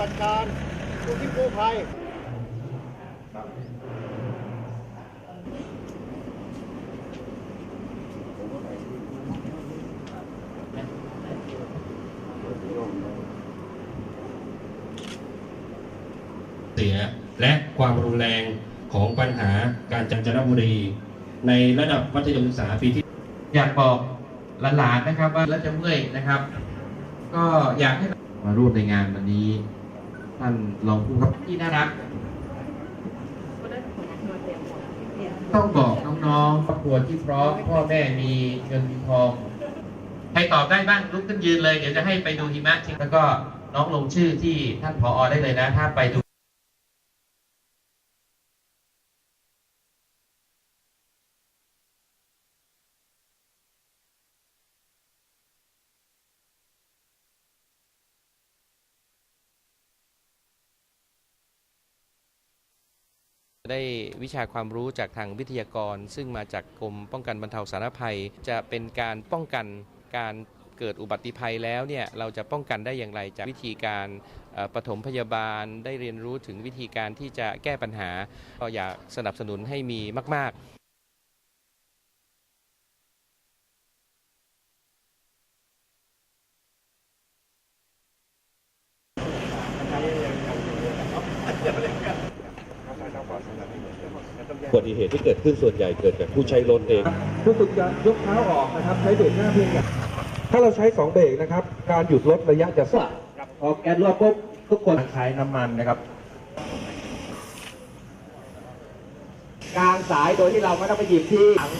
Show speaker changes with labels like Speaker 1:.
Speaker 1: จัดการดูที่กู้ภัย
Speaker 2: เสียและความรุนแรงของปัญหาการจันจนบุรี ในระดับมัธยมศึกษาปีที่
Speaker 3: อยากบอกหลานๆนะครับว่าแล้วจะเมื่อยนะครับ ก็อยากให้มาร่วมในงานวันนี้ ท่านรองผู้กับที่น่ารัก ต้องบอกน้องๆครอบครัวที่พร้อมพ่อแม่มีเงินมีทอง ใครตอบได้บ้างลุกขึ้นยืนเลย เดี๋ยวจะให้ไปดูหิมะแล้วก็น้องลงชื่อที่ท่านผอได้เลยนะ ถ้าไปดู
Speaker 4: ได้วิชาความรู้จากทางวิทยากร ซึ่งมาจากกรมป้องกันบรรเทาสาธารณภัย จะเป็นการป้องกันการเกิดอุบัติภัยแล้วเนี่ยเราจะป้องกันได้อย่างไรจากวิธีการปฐมพยาบาลได้เรียนรู้ถึงวิธีการที่จะแก้ปัญหาก็อยากสนับสนุนให้มีมาก ๆ
Speaker 5: อุบัติเหตุที่เกิดขึ้นส่วนใหญ่เกิดจากผู้ใช้รถเอง
Speaker 6: รู้สึกจะยกเท้าออกนะครับ ใช้เบรกหน้าเพียงอย่างถ้าเราใช้สองเบรกนะครับ การหยุดรถระยะจะสั้นพอแก๊สรั่วปุ๊บทุกคนใช้น้ำมันนะครับ
Speaker 7: กลางสายโดยที่เราไม่ต้องไปหยิบที่ถัง